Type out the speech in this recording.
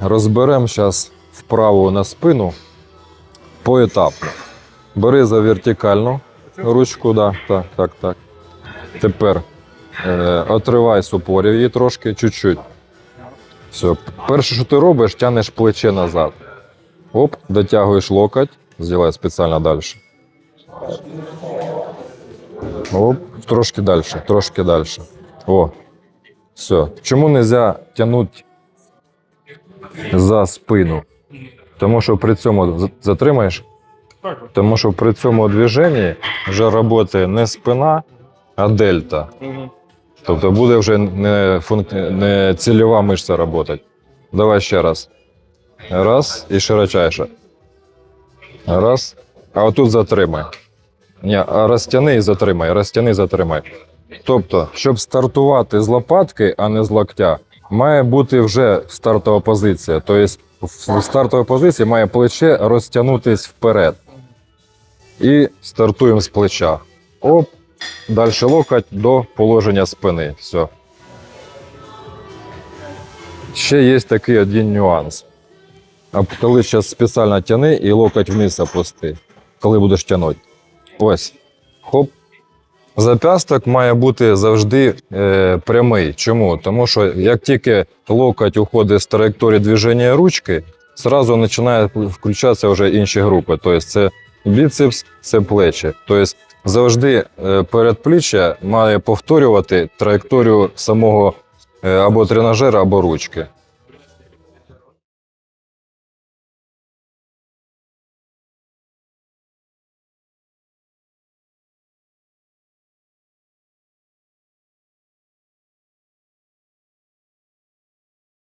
Розберемо зараз вправу на спину поетапно. Бери за вертикальну ручку, да, так, так, так. Тепер е, отривай з упорів її трошки, чуть-чуть. Все. Перше, що ти робиш, тянеш плече назад. Оп, дотягуєш локоть, зробай спеціально далі. Оп, трошки далі, трошки далі. О, все. Чому не можна тягнути за спину? Тому що при цьому затримаєш, тому що при цьому движенні вже працює не спина, а дельта. Тобто буде вже не, функ... не цільова мишця працювати. Давай ще раз. Раз і широчайше. Раз. А отут затримай. Ні, а розтяни і затримай, розтяни і затримай. Тобто, щоб стартувати з лопатки, а не з локтя, має бути вже стартова позиція. Тобто в стартовій позиції має плече розтягнутись вперед. І стартуємо з плеча. Оп, Далі локоть до положення спини. Все. Ще є такий один нюанс. А коли зараз спеціально тяни і локоть вниз опусти, коли будеш тягнути. Ось. Хоп. Зап'ясток має бути завжди е, прямий. Чому? Тому що як тільки локоть уходить з траєкторії движення ручки, зразу починає включатися вже інші групи. Тобто це біцепс, це плечі. Тобто завжди е, передпліччя має повторювати траєкторію самого е, або тренажера, або ручки.